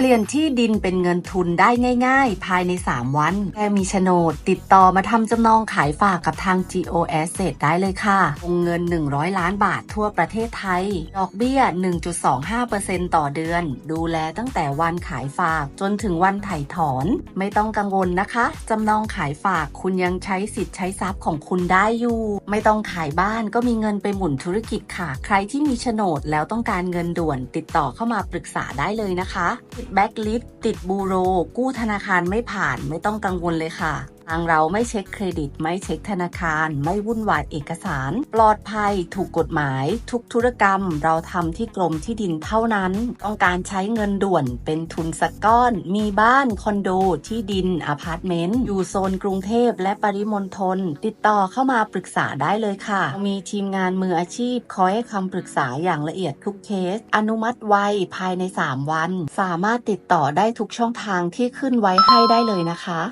เปลี่ยนที่ดินเป็นเงินทุนได้ง่าย ๆ ภายใน 3 วัน แค่มีโฉนด ติดต่อมาทำจำนองขายฝากกับทาง GO Asset ได้เลยค่ะวงเงิน 100 ล้านบาททั่วประเทศไทย ดอกเบี้ย 1.25%ต่อเดือน ดูแลตั้งแต่วันขายฝากจนถึงวันไถ่ถอน ไม่ต้องกังวลนะคะ จำนองขายฝากคุณยังใช้สิทธิ์ใช้ทรัพย์ของคุณได้อยู่ ไม่ต้องขายบ้านก็มีเงินไปหมุนธุรกิจค่ะ ใครที่มีโฉนดแล้วต้องการเงินด่วน ติดต่อเข้ามาปรึกษาได้เลยนะคะแบ็กลิสต์ติดบูโร กู้ธนาคารไม่ผ่านไม่ต้องกังวลเลยค่ะ ทางเราไม่เช็คเครดิต ไม่เช็คธนาคาร ไม่วุ่นวายเอกสาร ปลอดภัยถูกกฎหมาย ทุกธุรกรรม เราทำที่กรมที่ดินเท่านั้น ต้องการใช้เงินด่วนเป็นทุนสักก้อน มีบ้านคอนโดที่ดินอพาร์ตเมนต์อยู่โซนกรุงเทพและปริมณฑลติดต่อเข้ามาปรึกษาได้เลยค่ะ มีทีมงานมืออาชีพคอยให้คำปรึกษาอย่างละเอียดทุกเคส อนุมัติไวภายใน 3 วัน สามารถติดต่อได้ทุกช่องทางที่ขึ้นไว้ให้ได้เลยนะคะ